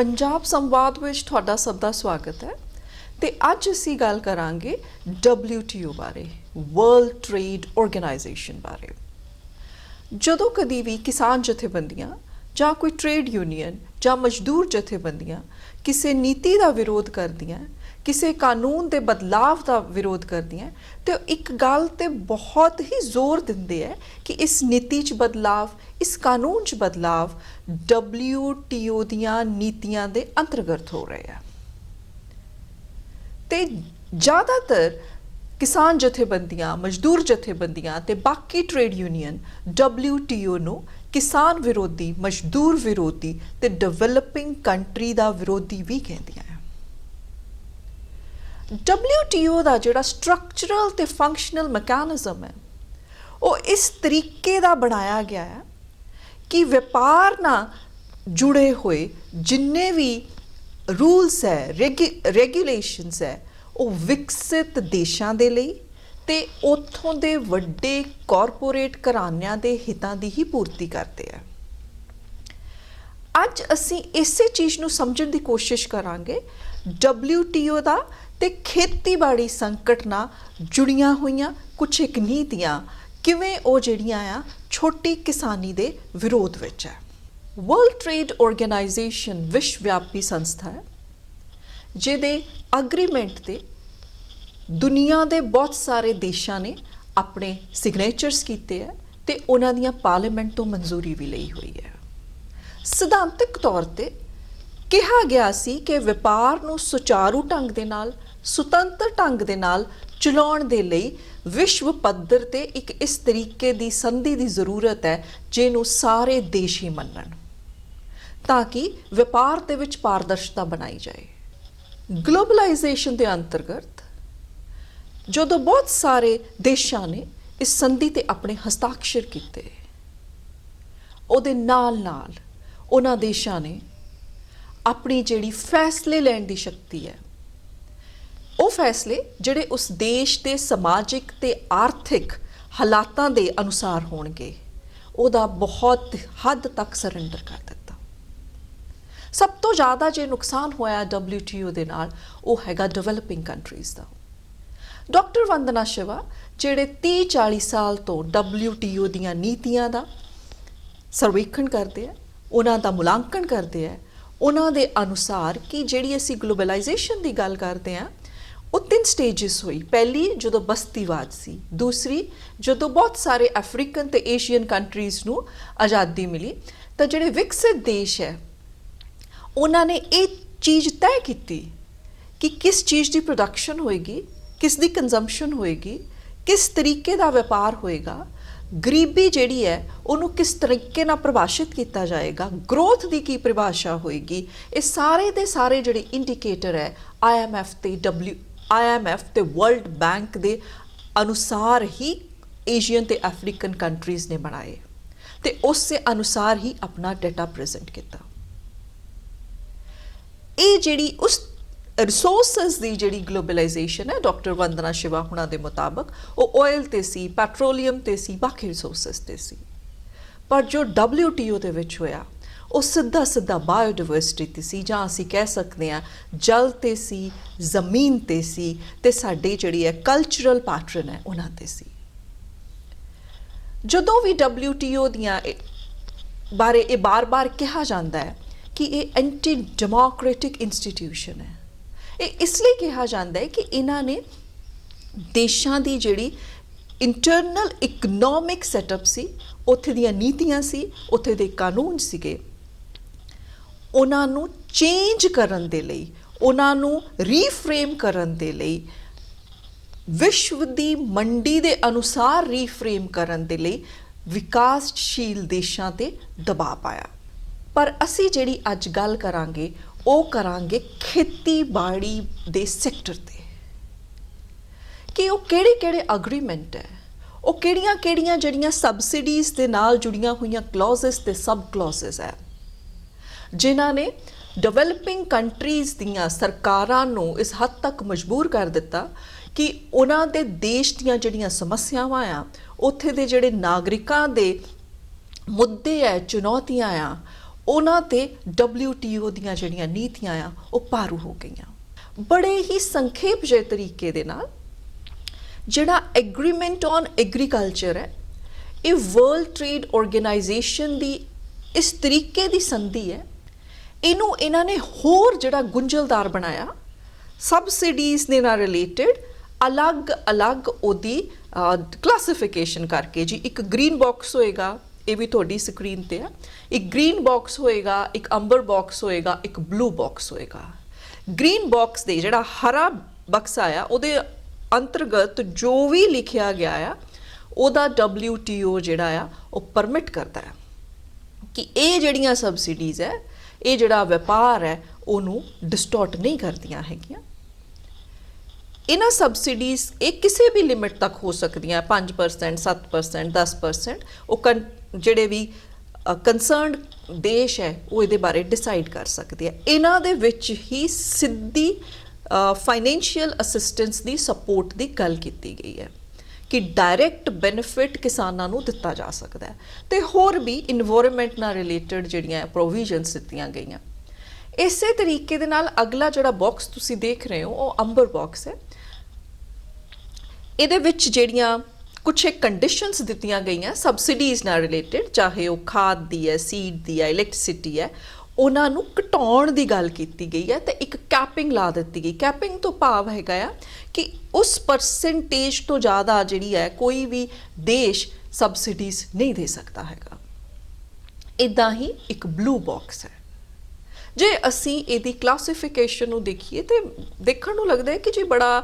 ਪੰਜਾਬ ਸੰਵਾਦ ਵਿੱਚ ਤੁਹਾਡਾ ਸਭ ਦਾ ਸਵਾਗਤ ਹੈ। ਤੇ ਅੱਜ ਅਸੀਂ ਗੱਲ ਕਰਾਂਗੇ WTO ਬਾਰੇ ਵਰਲਡ ਟ੍ਰੇਡ ਆਰਗੇਨਾਈਜੇਸ਼ਨ ਬਾਰੇ। ਜਦੋਂ ਕਦੀ ਵੀ ਕਿਸਾਨ ਜਥੇਬੰਦੀਆਂ ਜਾਂ ਕੋਈ ਟ੍ਰੇਡ ਯੂਨੀਅਨ ਜਾਂ ਮਜ਼ਦੂਰ ਜਥੇਬੰਦੀਆਂ ਕਿਸੇ ਨੀਤੀ ਦਾ ਵਿਰੋਧ ਕਰਦੀਆਂ ਕਿਸੇ ਕਾਨੂੰਨ ਦੇ ਬਦਲਾਵ ਦਾ ਵਿਰੋਧ ਕਰਦੀਆਂ ਤੇ ਉਹ ਇੱਕ ਗੱਲ ਤੇ ਬਹੁਤ ਹੀ ਜ਼ੋਰ ਦਿੰਦੇ ਹੈ ਕਿ ਇਸ ਨੀਤੀ 'ਚ ਬਦਲਾਵ, ਇਸ ਕਾਨੂੰਨ 'ਚ ਬਦਲਾਵ WTO ਦੀਆਂ ਨੀਤੀਆਂ ਦੇ ਅੰਤਰਗਤ ਹੋ ਰਹੇ ਆ ਤੇ ਜ਼ਿਆਦਾਤਰ ਕਿਸਾਨ ਜਥੇਬੰਦੀਆਂ, ਮਜ਼ਦੂਰ ਜਥੇਬੰਦੀਆਂ ਤੇ ਬਾਕੀ ਟ੍ਰੇਡ ਯੂਨੀਅਨ WTO ਨੂੰ ਕਿਸਾਨ ਵਿਰੋਧੀ, ਮਜ਼ਦੂਰ ਵਿਰੋਧੀ ਤੇ ਡਿਵੈਲਪਿੰਗ ਕੰਟਰੀ ਦਾ ਵਿਰੋਧੀ ਵੀ ਕਹਿੰਦੀਆਂ ਹੈ। WTO ਦਾ ਜਿਹੜਾ ਸਟਰਕਚਰਲ ਤੇ ਫੰਕਸ਼ਨਲ ਮੈਕੈਨਿਜ਼ਮ ਹੈ, ਉਹ ਇਸ ਤਰੀਕੇ ਦਾ ਬਣਾਇਆ ਗਿਆ ਹੈ ਕਿ ਵਪਾਰ ਨਾਲ ਜੁੜੇ ਹੋਏ ਜਿੰਨੇ ਵੀ ਰੂਲਸ ਹੈ ਰੈਗੂਲੇਸ਼ਨਸ ਹੈ, ਉਹ ਵਿਕਸਿਤ ਦੇਸ਼ਾਂ ਦੇ ਲਈ ਤੇ ਉਥੋਂ ਦੇ ਵੱਡੇ ਕਾਰਪੋਰੇਟ ਘਰਾਣਿਆਂ ਦੇ ਹਿੱਤਾਂ ਦੀ ਹੀ ਪੂਰਤੀ ਕਰਦੇ ਆ। ਅੱਜ ਅਸੀਂ ਇਸੇ ਚੀਜ਼ ਨੂੰ ਸਮਝਣ ਦੀ ਕੋਸ਼ਿਸ਼ ਕਰਾਂਗੇ WTO ਦਾ ਤੇ ਖੇਤੀਬਾੜੀ ਸੰਕਟ ਨਾਲ ਜੁੜੀਆਂ ਹੋਈਆਂ ਕੁਝ ਇੱਕ ਨੀਤੀਆਂ ਕਿਵੇਂ ਉਹ ਜਿਹੜੀਆਂ ਆ, ਛੋਟੀ ਕਿਸਾਨੀ ਦੇ ਵਿਰੋਧ ਵਿੱਚ ਹੈ। ਵਰਲਡ ਟ੍ਰੇਡ ਆਰਗੇਨਾਈਜੇਸ਼ਨ ਵਿਸ਼ਵ ਵਿਆਪੀ ਸੰਸਥਾ ਹੈ, ਜਿਹਦੇ ਐਗਰੀਮੈਂਟ ਤੇ ਦੁਨੀਆ ਦੇ ਬਹੁਤ ਸਾਰੇ ਦੇਸ਼ਾਂ ਨੇ ਆਪਣੇ ਸਿਗਨੇਚਰਸ ਕੀਤੇ ਹੈ ਤੇ ਉਹਨਾਂ ਦੀਆਂ ਪਾਰਲੀਮੈਂਟ ਤੋਂ ਮਨਜ਼ੂਰੀ ਵੀ ਲਈ ਹੋਈ ਹੈ। ਸਿਧਾਂਤਕ ਤੌਰ ਤੇ ਕਿਹਾ ਗਿਆ ਸੀ ਕਿ ਵਪਾਰ ਨੂੰ ਸੁਚਾਰੂ ਢੰਗ ਦੇ ਨਾਲ ਸੁਤੰਤਰ ਢੰਗ ਦੇ ਨਾਲ ਚਲਾਉਣ ਦੇ ਲਈ ਵਿਸ਼ਵ ਪੱਧਰ ਤੇ ਇੱਕ ਇਸ ਤਰੀਕੇ ਦੀ ਸੰਧੀ ਦੀ ਜ਼ਰੂਰਤ ਹੈ ਜਿਹਨੂੰ ਸਾਰੇ ਦੇਸ਼ ਹੀ ਮੰਨਣ, ਤਾਂ ਕਿ ਵਪਾਰ ਦੇ ਵਿੱਚ ਪਾਰਦਰਸ਼ਤਾ ਬਣਾਈ ਜਾਏ। ਗਲੋਬਲਾਈਜੇਸ਼ਨ ਦੇ ਅੰਤਰਗਤ ਜਦੋਂ ਬਹੁਤ ਸਾਰੇ ਦੇਸ਼ਾਂ ਨੇ ਇਸ ਸੰਧੀ ਤੇ ਆਪਣੇ ਹਸਤਾਖਰ ਕੀਤੇ, ਉਹਦੇ ਨਾਲ ਨਾਲ ਉਹਨਾਂ ਦੇਸ਼ਾਂ ਨੇ ਆਪਣੀ ਜਿਹੜੀ ਫੈਸਲੇ ਲੈਣ ਦੀ ਸ਼ਕਤੀ ਹੈ ਉਹ ਫੈਸਲੇ ਜਿਹੜੇ ਉਸ ਦੇਸ਼ ਦੇ ਸਮਾਜਿਕ ਤੇ ਆਰਥਿਕ ਹਾਲਾਤਾਂ ਦੇ ਅਨੁਸਾਰ ਹੋਣਗੇ, ਉਹਦਾ ਬਹੁਤ ਹੱਦ ਤੱਕ ਸਰੈਂਡਰ ਕਰ ਦਿੱਤਾ। ਸਭ ਤੋਂ ਜ਼ਿਆਦਾ ਜੇ ਨੁਕਸਾਨ ਹੋਇਆ WTO ਦੇ ਨਾਲ, ਉਹ ਹੈਗਾ ਡਿਵੈਲਪਿੰਗ ਕੰਟਰੀਜ਼ ਦਾ। ਡਾਕਟਰ ਵੰਦਨਾ ਸ਼ਿਵਾ, ਜਿਹੜੇ 30 40 ਸਾਲ ਤੋਂ WTO ਦੀਆਂ ਨੀਤੀਆਂ ਦਾ ਸਰਵੇਖਣ ਕਰਦੇ ਆ, ਉਹਨਾਂ ਦਾ ਮੁਲਾਂਕਣ ਕਰਦੇ ਆ, ਉਹਨਾਂ ਦੇ ਅਨੁਸਾਰ ਕਿ ਜਿਹੜੀ ਅਸੀਂ ਗਲੋਬਲਾਈਜੇਸ਼ਨ ਦੀ ਗੱਲ ਕਰਦੇ ਆ ਉਹ ਤਿੰਨ ਸਟੇजेस ਹੋਈ। ਪਹਿਲੀ ਜਦੋਂ ਬਸਤੀਵਾਦ ਸੀ, ਦੂਸਰੀ ਜਦੋਂ ਬਹੁਤ ਸਾਰੇ ਅਫਰੀਕਨ ਤੇ ਏਸ਼ੀਅਨ ਕੰਟਰੀਜ਼ ਨੂੰ ਆਜ਼ਾਦੀ ਮਿਲੀ। ਤਾਂ ਜਿਹੜੇ ਵਿਕਸਿਤ ਦੇਸ਼ ਹੈ, ਉਹਨਾਂ ਨੇ ਇਹ ਚੀਜ਼ ਤੈਅ ਕੀਤੀ ਕਿ ਕਿਸ ਚੀਜ਼ ਦੀ ਪ੍ਰੋਡਕਸ਼ਨ ਹੋਏਗੀ, ਕਿਸ ਦੀ ਕੰਜ਼ੰਪਸ਼ਨ ਹੋਏਗੀ, ਕਿਸ ਤਰੀਕੇ ਦਾ ਵਪਾਰ ਹੋਏਗਾ, ਗਰੀਬੀ ਜਿਹੜੀ ਹੈ, ਉਹਨੂੰ ਕਿਸ ਤਰੀਕੇ ਨਾਲ ਪਰਿਭਾਸ਼ਿਤ ਕੀਤਾ ਜਾਏਗਾ ਗਰੋਥ ਦੀ ਕੀ ਪਰਿਭਾਸ਼ਾ ਹੋਏਗੀ, ਇਹ ਸਾਰੇ ਦੇ ਸਾਰੇ ਜਿਹੜੇ ਇੰਡੀਕੇਟਰ ਹੈ IMF ਤੇ W IMF ਤੇ ਵਰਲਡ ਬੈਂਕ ਦੇ ਅਨੁਸਾਰ ਹੀ ਏਸ਼ੀਅਨ ਤੇ ਅਫਰੀਕਨ ਕੰਟਰੀਜ਼ ਨੇ ਬਣਾਏ ਤੇ ਉਸੇ ਅਨੁਸਾਰ ਹੀ ਆਪਣਾ ਡਾਟਾ ਪ੍ਰੈਜ਼ੈਂਟ ਕੀਤਾ। ਇਹ ਜਿਹੜੀ ਉਸ ਰਿਸੋਰਸਸ ਦੀ ਜਿਹੜੀ ਗਲੋਬਲਾਈਜੇਸ਼ਨ ਹੈ ਡਾਕਟਰ ਵੰਦਨਾ ਸ਼ਿਵਾ ਹੁਣਾਂ ਦੇ ਮੁਤਾਬਕ, ਉਹ ਆਇਲ ਤੇ ਸੀ ਪੈਟਰੋਲੀਅਮ ਤੇ ਸੀ, ਬਾਕੀ ਰਿਸੋਰਸਸ ਤੇ ਸੀ। ਪਰ ਜੋ WTO ਦੇ ਵਿੱਚ ਹੋਇਆ ਉਹ ਸਿੱਧਾ ਸਿੱਧਾ ਬਾਇਓਡਾਇਵਰਸਿਟੀ ਤੇ ਸੀ, ਜਾਂ ਅਸੀਂ ਕਹਿ ਸਕਦੇ ਹਾਂ ਜਲ ਤੇ ਸੀ, ਜ਼ਮੀਨ ਤੇ ਸੀ, ਤੇ ਸਾਡੇ ਜਿਹੜੀ ਹੈ ਕਲਚਰਲ ਪੈਟਰਨ ਹੈ ਉਹਨਾਂ ਤੇ ਸੀ। ਜਦੋਂ ਵੀ WTO ਦੀਆਂ ਬਾਰੇ ਇਹ ਬਾਰ-ਬਾਰ ਕਿਹਾ ਜਾਂਦਾ ਹੈ ਕਿ ਇਹ ਐਂਟੀ ਡੈਮੋਕ੍ਰੈਟਿਕ ਇੰਸਟੀਟਿਊਸ਼ਨ ਹੈ, ਇਹ ਇਸ ਲਈ ਕਿਹਾ ਜਾਂਦਾ ਹੈ ਕਿ ਇਹਨਾਂ ਨੇ ਦੇਸ਼ਾਂ ਦੀ ਜਿਹੜੀ ਇੰਟਰਨਲ ਇਕਨੋਮਿਕ ਸੈਟਅਪ ਸੀ, ਉੱਥੇ ਦੀਆਂ ਨੀਤੀਆਂ ਸੀ, ਉੱਥੇ ਦੇ ਕਾਨੂੰਨ ਸੀਗੇ। ਉਹਨਾਂ ਨੂੰ ਚੇਂਜ ਕਰਨ ਦੇ ਲਈ, ਉਹਨਾਂ ਨੂੰ ਰੀਫਰੇਮ ਕਰਨ ਦੇ ਲਈ, ਵਿਸ਼ਵ ਦੀ ਮੰਡੀ ਦੇ ਅਨੁਸਾਰ ਰੀਫਰੇਮ ਕਰਨ ਦੇ ਲਈ ਵਿਕਾਸਸ਼ੀਲ ਦੇਸ਼ਾਂ ਤੇ ਦਬਾਅ ਪਾਇਆ। ਪਰ ਅਸੀਂ ਜਿਹੜੀ ਅੱਜ ਗੱਲ ਕਰਾਂਗੇ, ਉਹ ਕਰਾਂਗੇ ਖੇਤੀਬਾੜੀ ਦੇ ਸੈਕਟਰ ਤੇ। ਕਿ ਉਹ ਕਿਹੜੇ ਕਿਹੜੇ ਐਗਰੀਮੈਂਟ ਹੈ, ਉਹ ਕਿਹੜੀਆਂ ਕਿਹੜੀਆਂ ਜਿਹੜੀਆਂ ਸਬਸਿਡੀਜ਼ ਦੇ ਨਾਲ ਜੁੜੀਆਂ ਹੋਈਆਂ ਕਲੌਜ਼ਸ ਤੇ ਸਬ ਕਲੌਜ਼ਸ ਹੈ। ਜਿਨ੍ਹਾਂ ਨੇ ਡਿਵੈਲਪਿੰਗ ਕੰਟਰੀਜ਼ ਦੀਆਂ ਸਰਕਾਰਾਂ ਨੂੰ ਇਸ ਹੱਦ ਤੱਕ ਮਜਬੂਰ ਕਰ ਦਿੱਤਾ ਕਿ ਉਹਨਾਂ ਦੇ ਦੇਸ਼ ਦੀਆਂ ਜਿਹੜੀਆਂ ਸਮੱਸਿਆਵਾਂ ਆ, ਉੱਥੇ ਦੇ ਜਿਹੜੇ ਨਾਗਰਿਕਾਂ ਦੇ ਮੁੱਦੇ ਆ, ਚੁਣੌਤੀਆਂ ਆ, ਉਹਨਾਂ ਤੇ WTO ਦੀਆਂ ਜਿਹੜੀਆਂ ਨੀਤੀਆਂ ਆ, ਉਹ ਪਾਰੂ ਹੋ ਗਈਆਂ। ਬੜੇ ਹੀ ਸੰਖੇਪ ਜਿਹੇ ਤਰੀਕੇ ਦੇ ਨਾਲ ਜਿਹੜਾ ਐਗਰੀਮੈਂਟ ਔਨ ਐਗਰੀਕਲਚਰ ਹੈ, ਇਹ ਵਰਲਡ ਟ੍ਰੇਡ ਆਰਗੇਨਾਈਜੇਸ਼ਨ ਦੀ ਇਸ ਤਰੀਕੇ ਦੀ ਸੰਧੀ ਹੈ ਇਹਨੂੰ ਇਹਨਾਂ ਨੇ ਹੋਰ ਜਿਹੜਾ ਗੁੰਝਲਦਾਰ ਬਣਾਇਆ। ਸਬਸਿਡੀਜ਼ ਦੇ ਨਾਲ ਰਿਲੇਟਡ ਅਲੱਗ-ਅਲੱਗ ਉਹਦੀ ਕਲਾਸੀਫਿਕੇਸ਼ਨ ਕਰਕੇ ਜੀ। ਇੱਕ ਗ੍ਰੀਨ ਬਾਕਸ ਹੋਏਗਾ, ਇਹ ਵੀ ਤੁਹਾਡੀ ਸਕਰੀਨ ਤੇ ਆ। ਇੱਕ ਗ੍ਰੀਨ ਬਾਕਸ ਹੋਏਗਾ, ਇੱਕ ਅੰਬਰ ਬਾਕਸ ਹੋਏਗਾ, ਇੱਕ ਬਲੂ ਬਾਕਸ ਹੋਏਗਾ। ਗ੍ਰੀਨ ਬਾਕਸ ਦੇ ਜਿਹੜਾ ਹਰਾ ਬਕਸਾ ਆ ਉਹਦੇ ਅੰਤਰਗਤ ਜੋ ਵੀ ਲਿਖਿਆ ਗਿਆ ਆ, ਉਹਦਾ WTO ਜਿਹੜਾ ਆ, ਉਹ ਪਰਮਿਟ ਕਰਦਾ ਹੈ ਕਿ ਇਹ ਜਿਹੜੀਆਂ ਸਬਸਿਡੀਜ਼ ਹੈ ਇਹ ਜਿਹੜਾ ਵਪਾਰ ਹੈ, ਉਹਨੂੰ ਡਿਸਟੋਰਟ ਨਹੀਂ ਕਰਦੀਆਂ ਹੈਗੀਆਂ। ਇਹਨਾਂ ਸਬਸਿਡੀਜ਼ ਇਹ ਕਿਸੇ ਵੀ ਲਿਮਿਟ ਤੱਕ ਹੋ ਸਕਦੀਆਂ 5% 7% 10% ਉਹ ਕਨ- ਜਿਹੜੇ ਵੀ ਕਨਸਰਨਡ ਦੇਸ਼ ਹੈ, ਉਹ ਇਹਦੇ ਬਾਰੇ ਡਿਸਾਈਡ ਕਰ ਸਕਦੇ ਆ ਇਹਨਾਂ ਦੇ ਵਿੱਚ ਹੀ ਸਿੱਧੀ ਫਾਈਨੈਂਸ਼ੀਅਲ ਅਸਿਸਟੈਂਸ ਦੀ ਸਪੋਰਟ ਦੀ ਗੱਲ ਕੀਤੀ ਗਈ ਹੈ। ਕਿ ਡਾਇਰੈਕਟ ਬੈਨੀਫਿਟ ਕਿਸਾਨਾਂ ਨੂੰ ਦਿੱਤਾ ਜਾ ਸਕਦਾ ਹੈ। ਤੇ ਹੋਰ ਵੀ এনवायरमेंट ਨਾਲ ਰਿਲੇਟਡ ਜਿਹੜੀਆਂ ਪ੍ਰੋਵੀਜ਼ਨਸ ਦਿੱਤੀਆਂ ਗਈਆਂ। ਇਸੇ ਤਰੀਕੇ ਦੇ ਨਾਲ ਅਗਲਾ ਜਿਹੜਾ ਬਾਕਸ ਤੁਸੀਂ ਦੇਖ ਰਹੇ ਹੋ, ਉਹ ਅੰਬਰ ਬਾਕਸ ਹੈ। ਇਹਦੇ ਵਿੱਚ ਜਿਹੜੀਆਂ ਕੁਝ ਕੰਡੀਸ਼ਨਸ ਦਿੱਤੀਆਂ ਗਈਆਂ ਸਬਸਿਡੀਜ਼ ਨਾਲ ਰਿਲੇਟਡ ਚਾਹੇ ਉਹ ਖਾਦ ਦੀ ਹੈ ਸੀਡ ਦੀ ਹੈ ਇਲੈਕਟ੍ਰਿਸਿਟੀ ਹੈ ਉਹਨਾਂ ਨੂੰ ਘਟਾਉਣ ਦੀ ਗੱਲ ਕੀਤੀ ਗਈ ਹੈ ਤੇ ਇੱਕ ਕੈਪਿੰਗ ਲਾ ਦਿੱਤੀ ਗਈ। ਕੈਪਿੰਗ ਤੋਂ ਭਾਵ ਹੈਗਾ ਆ ਕਿ ਉਸ ਪਰਸੈਂਟੇਜ ਤੋਂ ਜ਼ਿਆਦਾ ਜਿਹੜੀ ਹੈ ਕੋਈ ਵੀ ਦੇਸ਼ ਸਬਸਿਡੀਜ਼ ਨਹੀਂ ਦੇ ਸਕਦਾ ਹੈਗਾ। ਇਦਾਂ ਹੀ ਇੱਕ ਬਲੂ ਬਾਕਸ ਹੈ। ਜੇ ਅਸੀਂ ਇਹਦੀ ਕਲਾਸੀਫਿਕੇਸ਼ਨ ਨੂੰ ਦੇਖੀਏ ਤੇ ਦੇਖਣ ਨੂੰ ਲੱਗਦਾ ਹੈ ਕਿ ਜੀ ਬੜਾ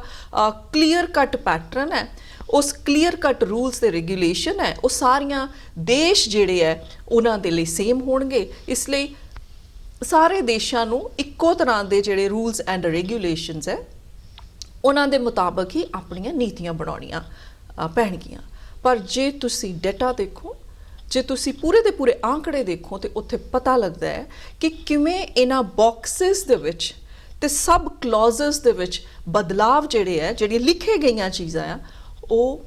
ਕਲੀਅਰ ਕੱਟ ਪੈਟਰਨ ਹੈ, ਉਸ ਕਲੀਅਰ ਕੱਟ ਰੂਲਸ ਤੇ ਰੈਗੂਲੇਸ਼ਨ ਹੈ, ਉਹ ਸਾਰੀਆਂ ਦੇਸ਼ ਜਿਹੜੇ ਹੈ, ਉਹਨਾਂ ਦੇ ਲਈ ਸੇਮ ਹੋਣਗੇ। ਇਸ ਲਈ ਸਾਰੇ ਦੇਸ਼ਾਂ ਨੂੰ ਇੱਕੋ ਤਰ੍ਹਾਂ ਦੇ ਜਿਹੜੇ ਰੂਲਸ ਐਂਡ ਰੈਗੂਲੇਸ਼ਨਸ ਹੈ, ਉਹਨਾਂ ਦੇ ਮੁਤਾਬਕ ਹੀ ਆਪਣੀਆਂ ਨੀਤੀਆਂ ਬਣਾਉਣੀਆਂ ਪੈਣਗੀਆਂ। ਪਰ ਜੇ ਤੁਸੀਂ ਡਾਟਾ ਦੇਖੋ, ਜੇ ਤੁਸੀਂ ਪੂਰੇ ਦੇ ਪੂਰੇ ਆંકੜੇ ਦੇਖੋ, ਤੇ ਉੱਥੇ ਪਤਾ ਲੱਗਦਾ ਹੈ ਕਿ ਕਿਵੇਂ ਇਹਨਾਂ ਬਾਕਸਸ ਦੇ ਵਿੱਚ ਤੇ ਸਬ ਕਲੌਜ਼ਸ ਦੇ ਵਿੱਚ ਬਦਲਾਵ ਜਿਹੜੇ ਹੈ, ਜਿਹੜੀਆਂ ਲਿਖੇ ਗਈਆਂ ਚੀਜ਼ਾਂ ਆ, ਉਹ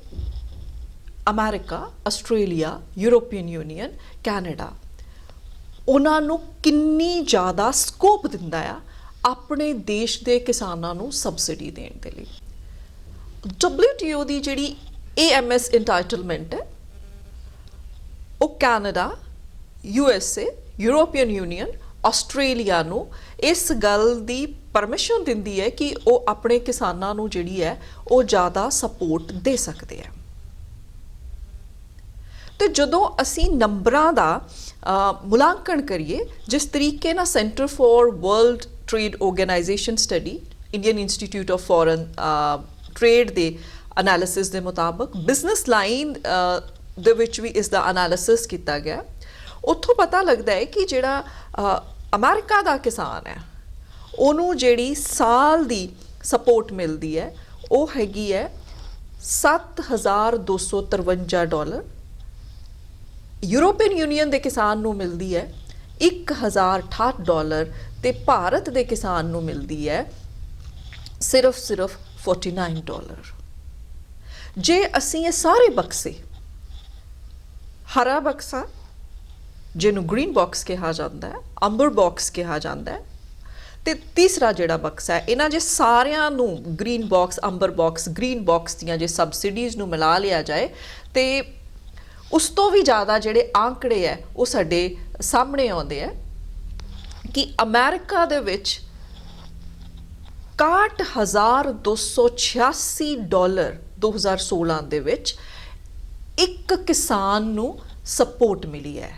America, Australia, European Union, Canada ਉਹਨਾਂ ਨੂੰ ਕਿੰਨੀ ਜ਼ਿਆਦਾ ਸਕੋਪ ਦਿੰਦਾ ਆ ਆਪਣੇ ਦੇਸ਼ ਦੇ ਕਿਸਾਨਾਂ ਨੂੰ ਸਬਸਿਡੀ ਦੇਣ ਦੇ ਲਈ। WTO ਦੀ ਜਿਹੜੀ AMS ਇੰਟਾਈਟਲਮੈਂਟ ਹੈ, ਉਹ Canada USA European Union Australia ਨੂੰ ਇਸ ਗੱਲ ਦੀ ਪਰਮਿਸ਼ਨ ਦਿੰਦੀ ਹੈ ਕਿ ਉਹ ਆਪਣੇ ਕਿਸਾਨਾਂ ਨੂੰ ਜਿਹੜੀ ਹੈ ਉਹ ਜ਼ਿਆਦਾ ਸਪੋਰਟ ਦੇ ਸਕਦੇ ਹੈ। ਤੇ ਜਦੋਂ ਅਸੀਂ ਨੰਬਰਾਂ ਦਾ ਮੁਲਾਂਕਣ ਕਰੀਏ ਜਿਸ ਤਰੀਕੇ ਨਾਲ centre for world trade organisation study Indian institute of foreign trade ਦੇ ਐਨਾਲਿਸਿਸ ਦੇ ਮੁਤਾਬਕ ਬਿਜ਼ਨਸ ਲਾਈਨ ਦੇ ਵਿੱਚ ਵੀ ਇਸ ਦਾ ਐਨਾਲਿਸਿਸ ਕੀਤਾ ਗਿਆ। ਉੱਥੋਂ ਪਤਾ ਲੱਗਦਾ ਹੈ ਕਿ ਜਿਹੜਾ ਅ, ਅਮਰੀਕਾ ਦਾ ਕਿਸਾਨ ਹੈ ਉਹਨੂੰ ਜਿਹੜੀ ਸਾਲ ਦੀ ਸਪੋਰਟ ਮਿਲਦੀ ਹੈ ਉਹ ਹੈਗੀ ਹੈ 7253 ਡਾਲਰ। ਯੂਰੋਪੀਅਨ ਯੂਨੀਅਨ ਦੇ ਕਿਸਾਨ ਨੂੰ ਮਿਲਦੀ ਹੈ 1068 ਡਾਲਰ ਤੇ ਭਾਰਤ ਦੇ ਕਿਸਾਨ ਨੂੰ ਮਿਲਦੀ ਹੈ, ਸਿਰਫ ਸਿਰਫ 49 ਡਾਲਰ। ਜੇ ਅਸੀਂ ਇਹ ਸਾਰੇ ਬਕਸੇ, ਹਰਾ ਬਕਸਾ, ਜਿਹਨੂੰ ਗ੍ਰੀਨ ਬਾਕਸ ਕਿਹਾ ਜਾਂਦਾ ਹੈ, ਅੰਬਰ ਬਾਕਸ ਕਿਹਾ ਜਾਂਦਾ ਹੈ, ਤੇ ਤੀਸਰਾ ਜਿਹੜਾ ਬਕਸਾ ਹੈ, ਇਹਨਾਂ ਜੇ ਸਾਰਿਆਂ ਨੂੰ green box amber box green box ਦੀਆਂ ਜੇ ਸਬਸਿਡੀਜ਼ ਨੂੰ ਮਿਲਾ ਲਿਆ ਜਾਏ, ਤੇ ਉਸ ਤੋਂ ਵੀ ਜ਼ਿਆਦਾ ਜਿਹੜੇ ਆંકੜੇ ਹੈ, ਉਹ ਸਾਡੇ ਸਾਹਮਣੇ ਆਉਂਦੇ ਆ ਕਿ ਅਮਰੀਕਾ ਦੇ ਵਿੱਚ 61286 ਡਾਲਰ 2016 ਦੇ ਵਿੱਚ ਇੱਕ ਕਿਸਾਨ ਨੂੰ ਸਪੋਰਟ ਮਿਲੀ ਹੈ।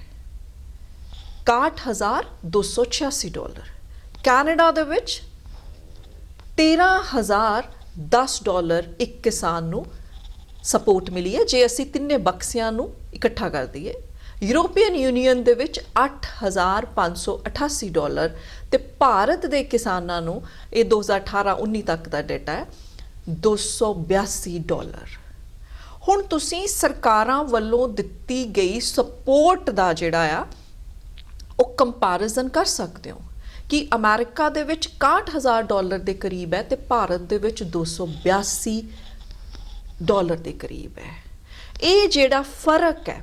61286 ਡਾਲਰ। ਕੈਨੇਡਾ ਦੇ ਵਿੱਚ 13010 ਡਾਲਰ ਇੱਕ ਕਿਸਾਨ ਨੂੰ ਸਪੋਰਟ ਮਿਲੀ ਹੈ। ਜੇ ਅਸੀਂ ਤਿੰਨੇ ਬਕਸਿਆਂ ਨੂੰ ਇਕੱਠਾ ਕਰਦੀ ਹੈ। ਯੂਰੋਪੀਅਨ ਯੂਨੀਅਨ ਦੇ ਵਿੱਚ 8588 ਡਾਲਰ ਤੇ ਭਾਰਤ ਦੇ ਕਿਸਾਨਾਂ ਨੂੰ ਇਹ 2018-19 ਤੱਕ ਦਾ ਡਾਟਾ ਹੈ 282 ਡਾਲਰ। ਹੁਣ ਤੁਸੀਂ ਸਰਕਾਰਾਂ ਵੱਲੋਂ ਦਿੱਤੀ ਗਈ ਸਪੋਰਟ ਦਾ ਜਿਹੜਾ ਆ, ਉਹ ਕੰਪੈਰੀਜ਼ਨ ਕਰ ਸਕਦੇ ਹੋ ਕਿ ਅਮਰੀਕਾ ਦੇ ਵਿੱਚ 61000 ਡਾਲਰ ਦੇ ਕਰੀਬ ਹੈ ਤੇ ਭਾਰਤ ਦੇ ਵਿੱਚ 282 ਡਾਲਰ ਦੇ ਕਰੀਬ ਹੈ। ਇਹ ਜਿਹੜਾ ਫ਼ਰਕ ਹੈ,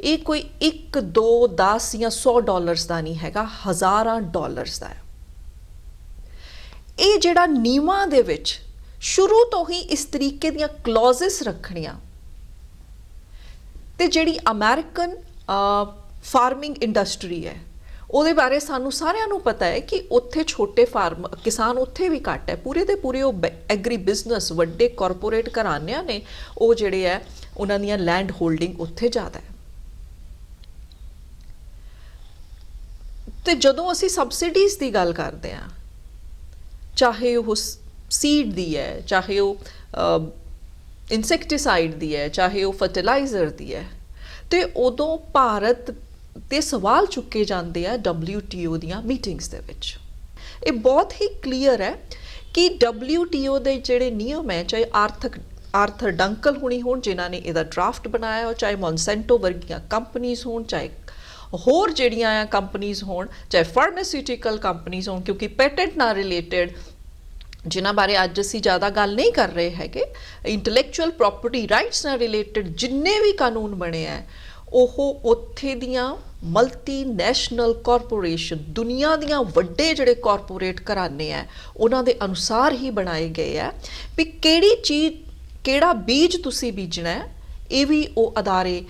ਇਹ ਕੋਈ 1 2 10 ਜਾਂ 100 ਡਾਲਰਸ ਦਾ ਨਹੀਂ ਹੈਗਾ, ਹਜ਼ਾਰਾਂ ਡਾਲਰਸ ਦਾ ਹੈ। ਇਹ ਜਿਹੜਾ ਨੀਮਾਂ ਦੇ ਵਿੱਚ ਸ਼ੁਰੂ ਤੋਂ ਹੀ ਇਸ ਤਰੀਕੇ ਦੀਆਂ ਕਲੌਜ਼ਸ ਰੱਖਣੀਆਂ ਤੇ ਜਿਹੜੀ ਅਮਰੀਕਨ ਫਾਰਮਿੰਗ ਇੰਡਸਟਰੀ ਹੈ, ਉਹਦੇ ਬਾਰੇ ਸਾਨੂੰ ਸਾਰਿਆਂ ਨੂੰ ਪਤਾ ਹੈ ਕਿ ਉੱਥੇ ਛੋਟੇ ਫਾਰਮ ਕਿਸਾਨ ਉੱਥੇ ਵੀ ਘੱਟ ਹੈ। ਪੂਰੇ ਦੇ ਪੂਰੇ ਉਹ ਐਗਰੀ ਬਿਜ਼ਨਸ ਵੱਡੇ ਕਾਰਪੋਰੇਟ ਘਰਾਣਿਆਂ ਨੇ ਉਹ ਜਿਹੜੇ ਹੈ ਉਹਨਾਂ ਦੀਆਂ ਲੈਂਡ ਹੋਲਡਿੰਗ ਉੱਥੇ ਜ਼ਿਆਦਾ ਹੈ। ਤੇ ਜਦੋਂ ਅਸੀਂ ਸਬਸਿਡੀਜ਼ ਦੀ ਗੱਲ ਕਰਦੇ ਹਾਂ, ਚਾਹੇ ਉਹ ਸੀਡ ਦੀ ਹੈ, ਚਾਹੇ ਉਹ ਇਨਸੈਕਟੀਸਾਈਡ ਦੀ ਹੈ, ਚਾਹੇ ਉਹ ਫਰਟੀਲਾਈਜ਼ਰ ਦੀ ਹੈ, ਤੇ ਉਦੋਂ ਭਾਰਤ ਤੇ ਸਵਾਲ ਚੁੱਕੇ ਜਾਂਦੇ ਆ WTO ਦੀਆਂ ਮੀਟਿੰਗਸ ਦੇ ਵਿੱਚ। ਇਹ ਬਹੁਤ ਹੀ ਕਲੀਅਰ ਹੈ ਕਿ WTO ਦੇ ਜਿਹੜੇ ਨਿਯਮ ਹੈ, ਚਾਹੇ ਆਰਥਿਕ ਆਰਥਰ ਡੰਕਲ ਹੁਣੀ ਹੋਣ, ਜਿਨ੍ਹਾਂ ਨੇ ਇਹਦਾ ਡਰਾਫਟ ਬਣਾਇਆ, ਉਹ ਚਾਹੇ ਮੌਨਸੈਂਟੋ ਵਰਗੀਆਂ ਕੰਪਨੀਆਂ ਹੋਣ, ਚਾਹੇ ਹੋਰ ਜਿਹੜੀਆਂ ਆ ਕੰਪਨੀਆਂ ਹੋਣ, ਚਾਹੇ ਫਾਰਮਾਸਿਊਟੀਕਲ ਕੰਪਨੀਆਂ ਹੋਣ, ਕਿਉਂਕਿ ਪੈਟੈਂਟ ਨਾਲ ਰਿਲੇਟਡ ਜਿਨ੍ਹਾਂ ਬਾਰੇ ਅੱਜ ਅਸੀਂ ਜ਼ਿਆਦਾ ਗੱਲ ਨਹੀਂ ਕਰ ਰਹੇ ਹੈਗੇ ਇੰਟੈਲੈਕਚੁਅਲ ਪ੍ਰਾਪਰਟੀ ਰਾਈਟਸ ਨਾਲ ਰਿਲੇਟਡ ਜਿੰਨੇ ਵੀ ਕਾਨੂੰਨ ਬਣੇ ਆ, ਉਹ ਉੱਥੇ ਦੀਆਂ ਮਲਟੀ ਨੈਸ਼ਨਲ ਕਾਰਪੋਰੇਸ਼ਨ ਦੁਨੀਆ ਦੀਆਂ ਵੱਡੇ ਜਿਹੜੇ ਕਾਰਪੋਰੇਟ ਘਰਾਣੇ ਆ, ਉਹਨਾਂ ਦੇ ਅਨੁਸਾਰ ਹੀ ਬਣਾਏ ਗਏ ਆ ਵੀ ਕਿਹੜੀ ਚੀਜ਼ ਕਿਹੜਾ ਬੀਜ ਤੁਸੀਂ ਬੀਜਣਾ ਹੈ, ਇਹ ਵੀ ਉਹ ਅਦਾਰੇ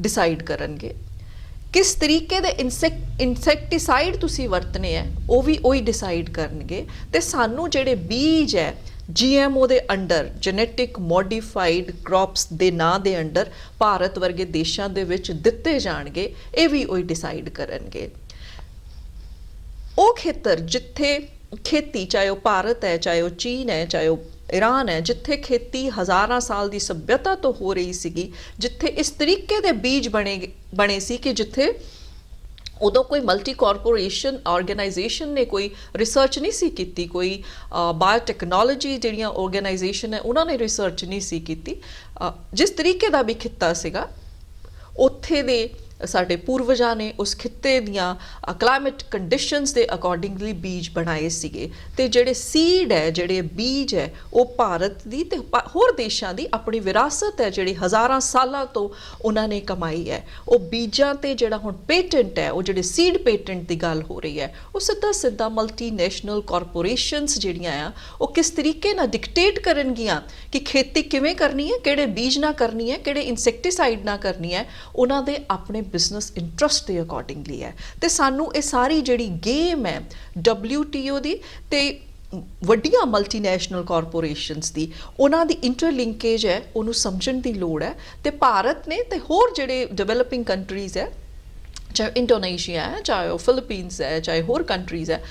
ਡਿਸਾਈਡ ਕਰਨਗੇ। ਕਿਸ ਤਰੀਕੇ ਦੇ ਇਨਸੈਕਟੀਸਾਈਡ ਤੁਸੀਂ ਵਰਤਨੇ ਹੈ, ਉਹ ਵੀ ਉਹੀ ਡਿਸਾਈਡ ਕਰਨਗੇ। ਤੇ ਸਾਨੂੰ ਜਿਹੜੇ ਬੀਜ ਹੈ ਜੀਐਮਓ ਦੇ ਅੰਡਰ ਜੈਨੇਟਿਕ ਮੋਡੀਫਾਈਡ ਕ੍ਰੌਪਸ ਦੇ ਨਾਂ ਦੇ ਅੰਡਰ, ਭਾਰਤ ਵਰਗੇ ਦੇਸ਼ਾਂ ਦੇ ਵਿੱਚ ਦਿੱਤੇ ਜਾਣਗੇ, ਇਹ ਵੀ ਉਹੀ ਡਿਸਾਈਡ ਕਰਨਗੇ। ਉਹ ਖੇਤਰ ਜਿੱਥੇ ਖੇਤੀ, ਚਾਹੇ ਉਹ ਭਾਰਤ ਹੈ, ਚਾਹੇ ਉਹ ਚੀਨ ਹੈ, ਚਾਹੇ ਉਹ ਈਰਾਨ ਹੈ, ਜਿੱਥੇ ਖੇਤੀ ਹਜ਼ਾਰਾਂ ਸਾਲ ਦੀ ਸਭਿਅਤਾ ਤੋਂ ਹੋ ਰਹੀ ਸੀਗੀ, ਜਿੱਥੇ ਇਸ ਤਰੀਕੇ ਦੇ ਬੀਜ ਬਣੇ ਬਣੇ ਸੀ ਕਿ ਜਿੱਥੇ ਉਦੋਂ ਕੋਈ ਮਲਟੀ ਕਾਰਪੋਰੇਸ਼ਨ ਆਰਗੇਨਾਈਜੇਸ਼ਨ ਨੇ ਕੋਈ ਰਿਸਰਚ ਨਹੀਂ ਸੀ ਕੀਤੀ, ਕੋਈ ਬਾਇਓਟੈਕਨੋਲੋਜੀ ਜਿਹੜੀਆਂ ਆਰਗੇਨਾਈਜੇਸ਼ਨ ਹੈ, ਉਹਨਾਂ ਨੇ ਰਿਸਰਚ ਨਹੀਂ ਸੀ ਕੀਤੀ। ਜਿਸ ਤਰੀਕੇ ਦਾ ਵੀ ਖਿੱਤਾ ਸੀਗਾ, ਉੱਥੇ ਦੇ ਸਾਡੇ ਪੂਰਵਜਾਂ ਨੇ ਉਸ ਖਿੱਤੇ ਦੀਆਂ ਕਲਾਈਮੇਟ ਕੰਡੀਸ਼ਨਸ ਦੇ ਅਕੋਰਡਿੰਗਲੀ ਬੀਜ ਬਣਾਏ ਸੀਗੇ। ਤੇ ਜਿਹੜੇ ਸੀਡ ਹੈ, ਜਿਹੜੇ ਬੀਜ ਹੈ, ਉਹ ਭਾਰਤ ਦੀ ਤੇ ਹੋਰ ਦੇਸ਼ਾਂ ਦੀ ਆਪਣੀ ਵਿਰਾਸਤ ਹੈ, ਜਿਹੜੀ ਹਜ਼ਾਰਾਂ ਸਾਲਾਂ ਤੋਂ ਉਹਨਾਂ ਨੇ ਕਮਾਈ ਹੈ। ਉਹ ਬੀਜਾਂ ਤੇ ਜਿਹੜਾ ਹੁਣ ਪੇਟੈਂਟ ਹੈ, ਉਹ ਜਿਹੜੇ ਸੀਡ ਪੇਟੈਂਟ ਦੀ ਗੱਲ ਹੋ ਰਹੀ ਹੈ, ਉਹ ਸਿੱਧਾ ਸਿੱਧਾ ਮਲਟੀਨੈਸ਼ਨਲ ਕਾਰਪੋਰੇਸ਼ਨਸ ਜਿਹੜੀਆਂ ਆ, ਉਹ ਕਿਸ ਤਰੀਕੇ ਨਾਲ ਡਿਕਟੇਟ ਕਰਨਗੀਆਂ ਕਿ ਖੇਤੀ ਕਿਵੇਂ ਕਰਨੀ ਹੈ, ਕਿਹੜੇ ਬੀਜ ਨਾਲ ਕਰਨੀ ਹੈ, ਕਿਹੜੇ ਇਨਸੈਕਟੀਸਾਈਡ ਨਾਲ ਕਰਨੀ ਹੈ, ਉਹਨਾਂ ਦੇ ਆਪਣੇ ਬਿਜ਼ਨਸ ਇੰਟਰਸਟ ਦੇ ਅਕੋਰਡਿੰਗਲੀ ਹੈ। ਤੇ ਸਾਨੂੰ ਇਹ ਸਾਰੀ ਜਿਹੜੀ ਗੇਮ ਹੈ WTO ਦੀ ਤੇ ਵੱਡੀਆਂ ਮਲਟੀਨੈਸ਼ਨਲ ਕਾਰਪੋਰੇਸ਼ਨਸ ਦੀ ਉਹਨਾਂ ਦੀ ਇੰਟਰਲਿੰਕੇਜ ਹੈ ਉਹਨੂੰ ਸਮਝਣ ਦੀ ਲੋੜ ਹੈ। ਤੇ ਭਾਰਤ ਨੇ ਤੇ ਹੋਰ ਜਿਹੜੇ ਡਿਵੈਲਪਿੰਗ ਕੰਟਰੀਜ਼ ਹੈ ਚਾਹੇ ਇੰਡੋਨੇਸ਼ੀਆ ਹੈ ਚਾਹੇ ਉਹ ਫਿਲੀਪੀਨਸ ਹੈ ਚਾਹੇ ਹੋਰ ਕੰਟਰੀਜ਼ ਹੈ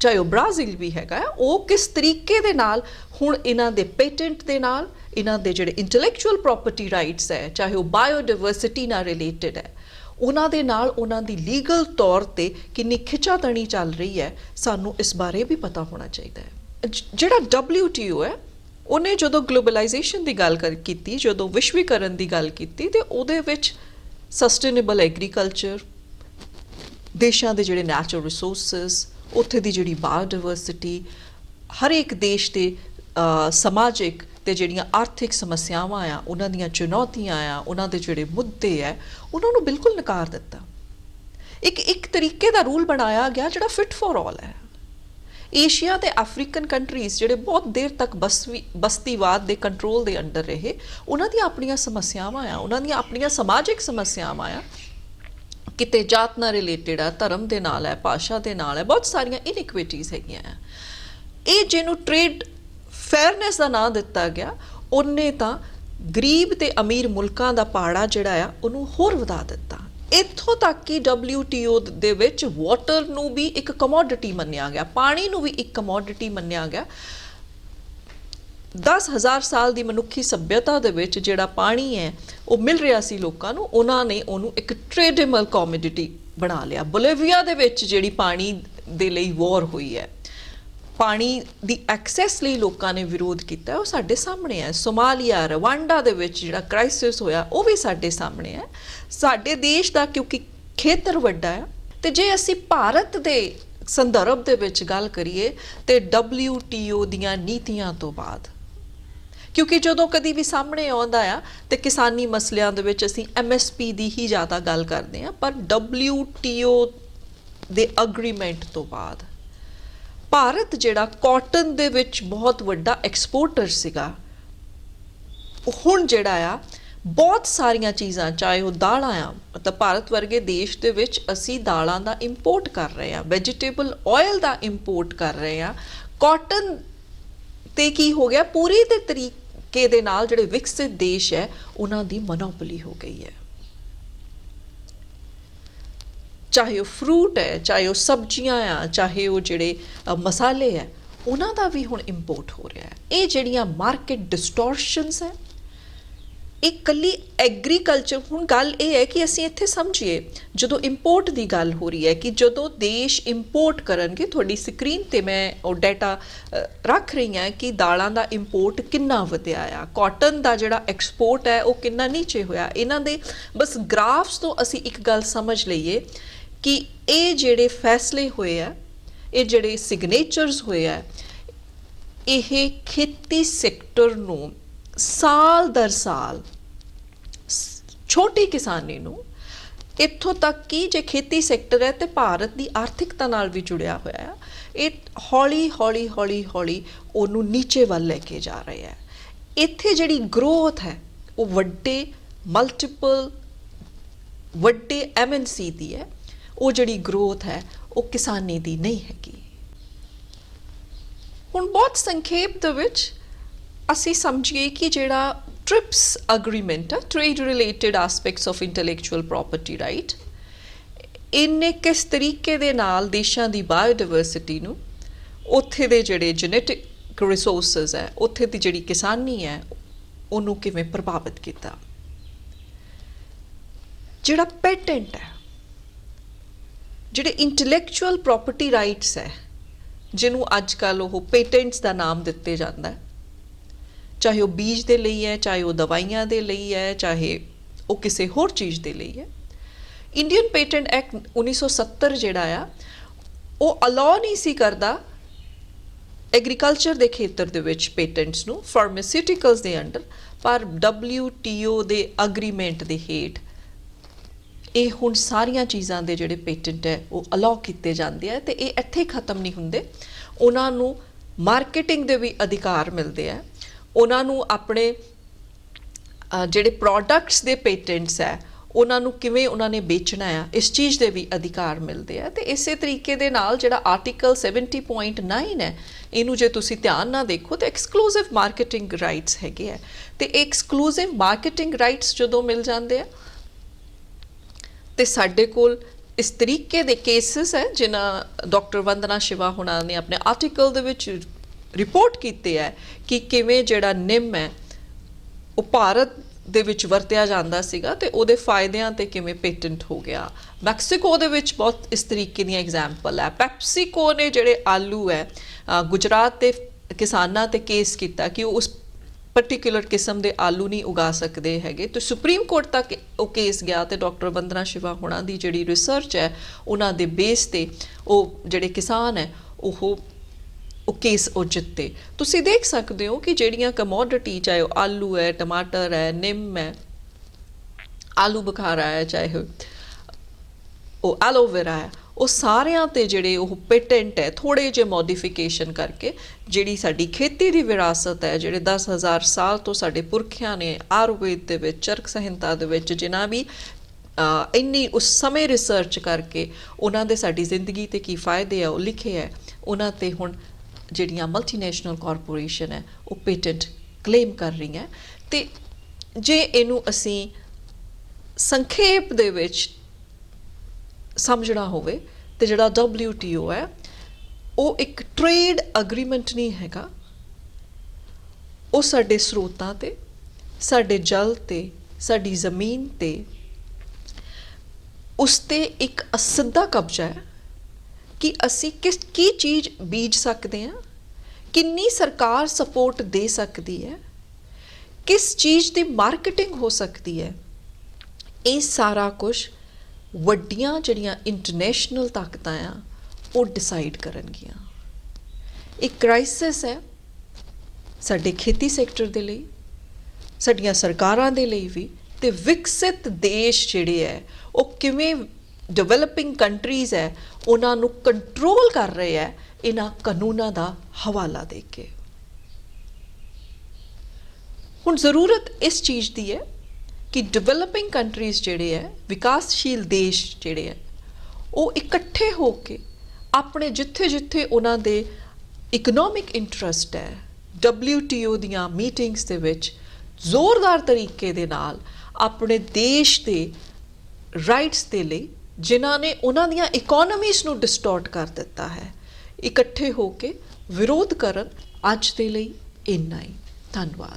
ਚਾਹੇ ਉਹ ਬ੍ਰਾਜ਼ੀਲ ਵੀ ਹੈਗਾ ਹੈ, ਉਹ ਕਿਸ ਤਰੀਕੇ ਦੇ ਨਾਲ ਹੁਣ ਇਹਨਾਂ ਦੇ ਪੇਟੈਂਟ ਦੇ ਨਾਲ ਇਹਨਾਂ ਦੇ ਜਿਹੜੇ ਇੰਟੈਲੈਕਚੁਅਲ ਪ੍ਰਾਪਰਟੀ ਰਾਈਟਸ ਹੈ ਚਾਹੇ ਉਹ ਬਾਇਓਡਾਇਵਰਸਿਟੀ ਨਾਲ ਰਿਲੇਟਡ ਹੈ ਉਹਨਾਂ ਦੇ ਨਾਲ ਉਹਨਾਂ ਦੀ ਲੀਗਲ ਤੌਰ ਤੇ ਕਿੰਨੀ ਖਿਚਾਤਣੀ ਚੱਲ ਰਹੀ ਹੈ, ਸਾਨੂੰ ਇਸ ਬਾਰੇ ਵੀ ਪਤਾ ਹੋਣਾ ਚਾਹੀਦਾ ਹੈ। ਜ- ਜਿਹੜਾ WTO ਹੈ, ਉਹਨੇ ਜਦੋਂ ਗਲੋਬਲਾਈਜੇਸ਼ਨ ਦੀ ਗੱਲ ਕਰ, ਕੀਤੀ, ਜਦੋਂ ਵਿਸ਼ਵੀਕਰਨ ਦੀ ਗੱਲ ਕੀਤੀ, ਤੇ ਉਹਦੇ ਵਿੱਚ ਸਸਟੇਨੇਬਲ ਐਗਰੀਕਲਚਰ ਦੇਸ਼ਾਂ ਦੇ ਜਿਹੜੇ ਨੈਚੁਰਲ ਰਿਸੋਰਸਸ ਉੱਥੇ ਦੀ ਜਿਹੜੀ ਬਾਇਓਡਾਇਵਰਸਿਟੀ ਹਰ ਇੱਕ ਦੇਸ਼ ਦੇ ਸਮਾਜਿਕ ਤੇ ਜਿਹੜੀਆਂ ਆਰਥਿਕ ਸਮੱਸਿਆਵਾਂ ਆ, ਉਹਨਾਂ ਦੀਆਂ ਚੁਣੌਤੀਆਂ ਆ, ਉਹਨਾਂ ਦੇ ਜਿਹੜੇ ਮੁੱਦੇ ਆ, ਉਹਨਾਂ ਨੂੰ ਬਿਲਕੁਲ ਨਕਾਰ ਦਿੱਤਾ। ਇੱਕ ਇੱਕ ਤਰੀਕੇ ਦਾ ਰੂਲ ਬਣਾਇਆ ਗਿਆ ਜਿਹੜਾ ਫਿਟ ਫॉर ਆਲ ਹੈ। ਏਸ਼ੀਆ ਤੇ ਅਫਰੀਕਨ ਕੰਟਰੀਜ਼ ਜਿਹੜੇ ਬਹੁਤ ਦੇਰ ਤੱਕ ਬਸਵੀ, ਬਸਤੀਵਾਦ ਦੇ ਕੰਟਰੋਲ ਦੇ ਅੰਡਰ ਰਹੇ, ਉਹਨਾਂ ਦੀਆਂ ਆਪਣੀਆਂ ਸਮੱਸਿਆਵਾਂ ਆ, ਉਹਨਾਂ ਦੀਆਂ ਆਪਣੀਆਂ ਸਮਾਜਿਕ ਸਮੱਸਿਆਵਾਂ ਆ। ਕਿਤੇ ਜਾਤ ਨਾਲ ਰਿਲੇਟਡ ਆ, ਧਰਮ ਦੇ ਨਾਲ ਹੈ, ਭਾਸ਼ਾ ਦੇ ਨਾਲ ਹੈ, ਬਹੁਤ ਸਾਰੀਆਂ ਇਨਇਕੁਇਟੀਜ਼ ਹੈਗੀਆਂ ਆ। ਇਹ ਜਿਹਨੂੰ ਟ੍ਰੇਡ ਫੇਅਰਨੈਸ ਦਾ ਨਾਂ ਦਿੱਤਾ ਗਿਆ, ਉਹਨੇ ਤਾਂ ਗਰੀਬ ਤੇ ਅਮੀਰ ਮੁਲਕਾਂ ਦਾ ਪਾੜਾ ਜਿਹੜਾ ਆ, ਉਹਨੂੰ ਹੋਰ ਵਧਾ ਦਿੱਤਾ। ਇੱਥੋਂ ਤੱਕ ਕਿ WTO ਦੇ ਵਿੱਚ ਵਾਟਰ ਨੂੰ ਵੀ ਇੱਕ ਕਮੋਡਿਟੀ ਮੰਨਿਆ ਗਿਆ, ਪਾਣੀ ਨੂੰ ਵੀ ਇੱਕ ਕਮੋਡਿਟੀ ਮੰਨਿਆ ਗਿਆ। 10000 ਸਾਲ ਦੀ ਮਨੁੱਖੀ ਸੱਭਿਅਤਾ ਦੇ ਵਿੱਚ ਜਿਹੜਾ ਪਾਣੀ ਹੈ, ਉਹ ਮਿਲ ਰਿਹਾ ਸੀ ਲੋਕਾਂ ਨੂੰ, ਉਹਨਾਂ ਨੇ ਉਹਨੂੰ ਇੱਕ ਟ੍ਰੇਡੇਬਲ ਕਮੋਡਿਟੀ ਬਣਾ ਲਿਆ। ਬੋਲੀਵੀਆ ਦੇ ਵਿੱਚ ਜਿਹੜੀ ਪਾਣੀ ਦੇ ਲਈ ਵਾਰ ਹੋਈ ਹੈ ਪਾਣੀ ਦੀ ਐਕਸੈਸ ਲਈ ਲੋਕਾਂ ਨੇ ਵਿਰੋਧ ਕੀਤਾ ਉਹ ਸਾਡੇ ਸਾਹਮਣੇ ਹੈ। ਸੋਮਾਲੀਆ, ਰਵਾਂਡਾ ਦੇ ਵਿੱਚ ਜਿਹੜਾ ਕ੍ਰਾਈਸਿਸ ਹੋਇਆ, ਉਹ ਵੀ ਸਾਡੇ ਸਾਹਮਣੇ ਹੈ। ਸਾਡੇ ਦੇਸ਼ ਦਾ ਕਿਉਂਕਿ ਖੇਤਰ ਵੱਡਾ ਹੈ, ਤੇ ਜੇ ਅਸੀਂ ਭਾਰਤ ਦੇ ਸੰਦਰਭ ਦੇ ਵਿੱਚ ਗੱਲ ਕਰੀਏ, ਤੇ WTO ਦੀਆਂ ਨੀਤੀਆਂ ਤੋਂ ਬਾਅਦ, ਕਿਉਂਕਿ ਜਦੋਂ ਕਦੀ ਵੀ ਸਾਹਮਣੇ ਆਉਂਦਾ ਆ, ਤੇ ਕਿਸਾਨੀ ਮਸਲਿਆਂ ਦੇ ਵਿੱਚ ਅਸੀਂ MSP ਦੀ ਹੀ ਜ਼ਿਆਦਾ ਗੱਲ ਕਰਦੇ ਆ ਪਰ WTO ਦੇ ਅਗਰੀਮੈਂਟ ਤੋਂ ਬਾਅਦ ਭਾਰਤ ਜਿਹੜਾ ਕਾਟਨ ਦੇ ਵਿੱਚ ਬਹੁਤ ਵੱਡਾ ਐਕਸਪੋਰਟਰ ਸੀਗਾ। ਹੁਣ ਜਿਹੜਾ ਆ, ਬਹੁਤ ਸਾਰੀਆਂ ਚੀਜ਼ਾਂ, ਚਾਹੇ ਉਹ ਦਾਲਾਂ ਆ, ਮਤਲਬ ਭਾਰਤ ਵਰਗੇ ਦੇਸ਼ ਦੇ ਵਿੱਚ ਅਸੀਂ ਦਾਲਾਂ ਦਾ ਇੰਪੋਰਟ ਕਰ ਰਹੇ ਆ ਵੈਜੀਟੇਬਲ ਆਇਲ ਦਾ ਇੰਪੋਰਟ ਕਰ ਰਹੇ ਆ। ਕਾਟਨ ਤੇ ਕੀ ਹੋ ਗਿਆ? ਪੂਰੀ ਦੇ ਤਰੀਕੇ ਦੇ ਨਾਲ ਜਿਹੜੇ ਵਿਕਸਿਤ ਦੇਸ਼ ਹੈ, ਉਹਨਾਂ ਦੀ ਮੋਨੋਪੋਲੀ ਹੋ ਗਈ ਹੈ। ਚਾਹੇ ਉਹ ਫਰੂਟ ਹੈ, ਚਾਹੇ ਉਹ ਸਬਜ਼ੀਆਂ ਆ, ਚਾਹੇ ਉਹ ਜਿਹੜੇ ਮਸਾਲੇ ਹੈ ਉਹਨਾਂ ਦਾ ਵੀ ਹੁਣ ਇੰਪੋਰਟ ਹੋ ਰਿਹਾ ਹੈ। ਇਹ ਜਿਹੜੀਆਂ ਮਾਰਕੀਟ ਡਿਸਟੋਰਸ਼ਨਸ ਹੈ, ਇਹ ਕੱਲੀ ਐਗਰੀਕਲਚਰ ਹੁਣ ਗੱਲ ਇਹ ਹੈ ਕਿ ਅਸੀਂ ਇੱਥੇ ਸਮਝੀਏ, ਜਦੋਂ ਇੰਪੋਰਟ ਦੀ ਗੱਲ ਹੋ ਰਹੀ ਹੈ ਕਿ ਜਦੋਂ ਦੇਸ਼ ਇੰਪੋਰਟ ਕਰਨਗੇ, ਤੁਹਾਡੀ ਸਕਰੀਨ ਤੇ ਮੈਂ ਉਹ ਡਾਟਾ ਰੱਖ ਰਹੀ ਹਾਂ ਕਿ ਦਾਲਾਂ ਦਾ ਇੰਪੋਰਟ ਕਿੰਨਾ ਵਧਿਆ ਆ ਕਾਟਨ ਦਾ ਜਿਹੜਾ ਐਕਸਪੋਰਟ ਹੈ, ਉਹ ਕਿੰਨਾ ਨੀਚੇ ਹੋਇਆ। ਇਹਨਾਂ ਦੇ ਬਸ ਗ੍ਰਾਫਸ ਤੋਂ ਅਸੀਂ ਇੱਕ ਗੱਲ ਸਮਝ ਲਈਏ ਕਿ ਇਹ ਜਿਹੜੇ ਫੈਸਲੇ ਹੋਏ ਆ, ਇਹ ਜਿਹੜੇ ਸਿਗਨੇਚਰਸ ਹੋਏ ਆ, ਇਹ ਖੇਤੀ ਸੈਕਟਰ ਨੂੰ ਸਾਲ ਦਰ ਸਾਲ ਛੋਟੀ ਕਿਸਾਨੀ ਨੂੰ ਇੱਥੋਂ ਤੱਕ ਕਿ ਜੇ ਖੇਤੀ ਸੈਕਟਰ ਹੈ ਤੇ ਭਾਰਤ ਦੀ ਆਰਥਿਕਤਾ ਨਾਲ ਵੀ ਜੁੜਿਆ ਹੋਇਆ ਹੈ ਇਹ ਹੌਲੀ ਹੌਲੀ ਹੌਲੀ ਹੌਲੀ ਉਹਨੂੰ ਨੀਚੇ ਵੱਲ ਲੈ ਕੇ ਜਾ ਰਿਹਾ ਹੈ ਇੱਥੇ ਜਿਹੜੀ ਗਰੋਥ ਹੈ, ਉਹ ਵੱਡੇ ਮਲਟੀਪਲ ਵੱਡੇ ਐਮਐਨਸੀ ਦੀ ਹੈ। ਉਹ ਜਿਹੜੀ ਗਰੋਥ ਹੈ, ਉਹ ਕਿਸਾਨੀ ਦੀ ਨਹੀਂ ਹੈਗੀ। ਹੁਣ ਬਹੁਤ ਸੰਖੇਪ ਦੇ ਵਿੱਚ ਅਸੀਂ ਸਮਝੀਏ ਕਿ ਜਿਹੜਾ ਟ੍ਰਿਪਸ ਅਗਰੀਮੈਂਟ ਆ trade related aspects of intellectual property right ਇਹਨੇ ਕਿਸ ਤਰੀਕੇ ਦੇ ਨਾਲ ਦੇਸ਼ਾਂ ਦੀ ਬਾਇਓਡਾਇਵਰਸਿਟੀ ਨੂੰ, ਉੱਥੇ ਦੇ ਜਿਹੜੇ ਜੈਨੇਟਿਕ ਰਿਸੋਰਸਸ ਹੈ, ਉੱਥੇ ਦੀ ਜਿਹੜੀ ਕਿਸਾਨੀ ਹੈ, ਉਹਨੂੰ ਕਿਵੇਂ ਪ੍ਰਭਾਵਿਤ ਕੀਤਾ? ਜਿਹੜਾ ਪੈਟੈਂਟ ਹੈ ਜਿਹੜੇ ਇੰਟੈਲੈਕਚੁਅਲ ਪ੍ਰਾਪਰਟੀ ਰਾਈਟਸ ਹੈ, ਜਿਹਨੂੰ ਅੱਜ ਕੱਲ ਉਹ ਪੇਟੈਂਟਸ ਦਾ ਨਾਮ ਦਿੱਤੇ ਜਾਂਦਾ ਹੈ। ਚਾਹੇ ਉਹ ਬੀਜ ਦੇ ਲਈ ਹੈ, ਚਾਹੇ ਉਹ ਦਵਾਈਆਂ ਦੇ ਲਈ ਹੈ, ਚਾਹੇ ਉਹ ਕਿਸੇ ਹੋਰ ਚੀਜ਼ ਦੇ ਲਈ ਹੈ। ਇੰਡੀਅਨ ਪੇਟੈਂਟ ਐਕਟ 1970 ਜਿਹੜਾ ਆ, ਉਹ ਅਲਾਉ ਨਹੀਂ ਸੀ ਕਰਦਾ ਐਗਰੀਕਲਚਰ ਦੇ ਖੇਤਰ ਦੇ ਵਿੱਚ ਪੇਟੈਂਟਸ ਨੂੰ ਫਾਰਮਾਸਿਊਟੀਕਲਸ ਦੇ ਅੰਡਰ, ਪਰ WTO ਦੇ ਅਗਰੀਮੈਂਟ ਦੇ ਹੇਠ ਇਹ ਹੁਣ ਸਾਰੀਆਂ ਚੀਜ਼ਾਂ ਦੇ ਜਿਹੜੇ ਪੇਟੈਂਟ ਹੈ, ਉਹ ਅਲਾਉ ਕੀਤੇ ਜਾਂਦੇ ਆ ਤੇ ਇਹ ਇੱਥੇ ਖਤਮ ਨਹੀਂ ਹੁੰਦੇ। ਉਹਨਾਂ ਨੂੰ ਮਾਰਕੀਟਿੰਗ ਦੇ ਵੀ ਅਧਿਕਾਰ ਮਿਲਦੇ ਆ। ਉਹਨਾਂ ਨੂੰ ਆਪਣੇ ਜਿਹੜੇ ਪ੍ਰੋਡਕਟਸ ਦੇ ਪੇਟੈਂਟਸ ਹੈ, ਉਹਨਾਂ ਨੂੰ ਕਿਵੇਂ ਉਹਨਾਂ ਨੇ ਵੇਚਣਾ ਆ, ਇਸ ਚੀਜ਼ ਦੇ ਵੀ ਅਧਿਕਾਰ ਮਿਲਦੇ ਆ। ਤੇ ਇਸੇ ਤਰੀਕੇ ਦੇ ਨਾਲ ਜਿਹੜਾ ਆਰਟੀਕਲ 70.9 ਹੈ, ਇਹਨੂੰ ਜੇ ਤੁਸੀਂ ਧਿਆਨ ਨਾਲ ਦੇਖੋ ਤੇ ਐਕਸਕਲੂਸਿਵ ਮਾਰਕੀਟਿੰਗ ਰਾਈਟਸ ਹੈਗੇ ਆ। ਤੇ ਐਕਸਕਲੂਸਿਵ ਮਾਰਕੀਟਿੰਗ ਰਾਈਟਸ ਜਦੋਂ ਮਿਲ ਜਾਂਦੇ ਆ ਤੇ ਸਾਡੇ ਕੋਲ ਇਸ ਤਰੀਕੇ ਦੇ ਕੇਸਸ ਹੈ, ਜਿਨ੍ਹਾਂ ਡਾਕਟਰ ਵੰਦਨਾ ਸ਼ਿਵਾ ਹੁਣਾਂ ਨੇ ਆਪਣੇ ਆਰਟੀਕਲ ਦੇ ਵਿੱਚ ਰਿਪੋਰਟ ਕੀਤੇ ਹੈ ਕਿ ਕਿਵੇਂ ਜਿਹੜਾ ਨਿੰਮ ਹੈ, ਉਹ ਭਾਰਤ ਦੇ ਵਿੱਚ ਵਰਤਿਆ ਜਾਂਦਾ ਸੀਗਾ ਤੇ ਉਹਦੇ ਫਾਇਦਿਆਂ ਤੇ ਕਿਵੇਂ ਪੇਟੈਂਟ ਹੋ ਗਿਆ। ਮੈਕਸੀਕੋ ਦੇ ਵਿੱਚ ਬਹੁਤ ਇਸ ਤਰੀਕੇ ਦੀਆਂ ਐਗਜ਼ਾਮਪਲ ਹੈ। ਪੈਪਸੀਕੋ ਨੇ ਜਿਹੜੇ ਆਲੂ ਹੈ ਗੁਜਰਾਤ ਦੇ ਕਿਸਾਨਾਂ ਤੇ ਕੇਸ ਕੀਤਾ ਕਿ ਉਹ ਉਸ ਪਾਰਟਿਕੂਲਰ ਕਿਸਮ ਦੇ ਆਲੂ ਨਹੀਂ ਉਗਾ ਸਕਦੇ ਹੈਗੇ। ਤੇ ਸੁਪਰੀਮ ਕੋਰਟ ਤੱਕ ਉਹ ਕੇਸ ਗਿਆ ਤੇ ਡਾਕਟਰ ਬੰਦਨਾ ਸ਼ਿਵਾ ਹੋਣਾ ਦੀ ਜਿਹੜੀ ਰਿਸਰਚ ਹੈ, ਉਹਨਾਂ ਦੇ ਬੇਸ ਤੇ ਉਹ ਜਿਹੜੇ ਕਿਸਾਨ ਹੈ, ਉਹ ਉਹ ਕੇਸ ਉਹ ਜਿੱਤੇ। ਤੁਸੀਂ ਦੇਖ ਸਕਦੇ ਹੋ ਕਿ ਜਿਹੜੀਆਂ ਕਮੋਡਿਟੀ ਚਾਹੇ ਉਹ ਆਲੂ ਹੈ, ਟਮਾਟਰ ਹੈ, ਨਿੰਮ ਹੈ, ਆਲੂ ਬੁਖਾਰਾ ਹੈ, ਚਾਹੇ ਉਹ ਐਲੋਵੇਰਾ ਹੈ ਉਹ ਸਾਰਿਆਂ ਤੇ ਜਿਹੜੇ ਉਹ ਪੇਟੈਂਟ ਹੈ ਥੋੜੇ ਜਿਹੇ ਮੋਡੀਫਿਕੇਸ਼ਨ ਕਰਕੇ ਜਿਹੜੀ ਸਾਡੀ ਖੇਤੀ ਦੀ ਵਿਰਾਸਤ ਹੈ, ਜਿਹੜੇ 10000 ਸਾਲ ਤੋਂ ਸਾਡੇ ਪੁਰਖਿਆਂ ਨੇ ਆਯੁਰਵੇਦ ਦੇ ਵਿੱਚ, ਚਰਕ ਸੰਹਿਤਾ ਦੇ ਵਿੱਚ ਜਿਨ੍ਹਾਂ ਵੀ ਇੰਨੀ ਉਸ ਸਮੇਂ ਰਿਸਰਚ ਕਰਕੇ ਉਹਨਾਂ ਦੇ ਸਾਡੀ ਜ਼ਿੰਦਗੀ ਤੇ ਕੀ ਫਾਇਦੇ ਆ, ਉਹ ਲਿਖੇ ਹੈ, ਉਹਨਾਂ ਤੇ ਹੁਣ ਜਿਹੜੀਆਂ ਮਲਟੀਨੈਸ਼ਨਲ ਕਾਰਪੋਰੇਸ਼ਨ ਹੈ, ਉਹ ਪੇਟੈਂਟ ਕਲੇਮ ਕਰ ਰਹੀਆਂ। ਤੇ ਜੇ ਇਹਨੂੰ ਅਸੀਂ ਸੰਖੇਪ ਦੇ ਵਿੱਚ ਸਮਝਣਾ ਹੋਵੇ ਤੇ ਜਿਹੜਾ WTO ਹੈ, ਉਹ ਇੱਕ ਟ੍ਰੇਡ ਅਗਰੀਮੈਂਟ ਨਹੀਂ ਹੈਗਾ। ਉਹ ਸਾਡੇ ਸਰੋਤਾਂ ਤੇ, ਸਾਡੇ ਜਲ ਤੇ, ਸਾਡੀ ਜ਼ਮੀਨ ਤੇ, ਉਸ ਤੇ ਇੱਕ ਅਸਿੱਧਾ ਕਬਜ਼ਾ ਹੈ ਕਿ ਅਸੀਂ ਕਿਸ, ਕੀ ਚੀਜ਼ ਬੀਜ ਸਕਦੇ ਹਾਂ, ਕਿੰਨੀ ਸਰਕਾਰ ਸਪੋਰਟ ਦੇ ਸਕਦੀ ਹੈ, ਕਿਸ ਚੀਜ਼ ਦੀ ਮਾਰਕੀਟਿੰਗ ਹੋ ਸਕਦੀ ਹੈ, ਇਹ ਸਾਰਾ ਕੁਝ ਵੱਡੀਆਂ ਜਿਹੜੀਆਂ ਇੰਟਰਨੈਸ਼ਨਲ ਤਾਕਤਾਂ ਆ, ਉਹ ਡਿਸਾਈਡ ਕਰਨਗੀਆਂ। ਇੱਕ ਕ੍ਰਾਈਸਿਸ ਹੈ ਸਾਡੇ ਖੇਤੀ ਸੈਕਟਰ ਦੇ ਲਈ, ਸਾਡੀਆਂ ਸਰਕਾਰਾਂ ਦੇ ਲਈ ਵੀ ਤੇ ਵਿਕਸਿਤ ਦੇਸ਼ ਜਿਹੜੇ ਹੈ, ਉਹ ਕਿਵੇਂ ਡਿਵੈਲਪਿੰਗ ਕੰਟਰੀਜ਼ ਹੈ, ਉਹਨਾਂ ਨੂੰ ਕੰਟਰੋਲ ਕਰ ਰਹੇ ਹੈ, ਇਹਨਾਂ ਕਾਨੂੰਨਾਂ ਦਾ ਹਵਾਲਾ ਦੇ ਕੇ। ਹੁਣ ਜ਼ਰੂਰਤ ਇਸ ਚੀਜ਼ ਦੀ ਹੈ ਕਿ ਡਿਵੈਲਪਿੰਗ ਕੰਟਰੀਜ਼ ਜਿਹੜੇ ਹੈ, ਵਿਕਾਸਸ਼ੀਲ ਦੇਸ਼ ਜਿਹੜੇ ਹੈ, ਉਹ ਇਕੱਠੇ ਹੋ ਕੇ ਆਪਣੇ ਜਿੱਥੇ-ਜਿੱਥੇ ਉਹਨਾਂ ਦੇ ਇਕਨੋਮਿਕ ਇੰਟਰਸਟ ਹੈ, WTO ਦੀਆਂ ਮੀਟਿੰਗਸ ਦੇ ਵਿੱਚ ਜ਼ੋਰਦਾਰ ਤਰੀਕੇ ਦੇ ਨਾਲ ਆਪਣੇ ਦੇਸ਼ ਦੇ ਰਾਈਟਸ ਦੇ ਲਈ ਜਿਨ੍ਹਾਂ ਨੇ ਉਹਨਾਂ ਦੀਆਂ ਇਕਨੋਮੀਜ਼ ਨੂੰ ਡਿਸਟੋਰਟ ਕਰ ਦਿੱਤਾ ਹੈ, ਇਕੱਠੇ ਹੋ ਕੇ ਵਿਰੋਧ ਕਰਨ ਅੱਜ ਦੇ ਲਈ ਇੰਨਾ ਹੀ। ਧੰਨਵਾਦ।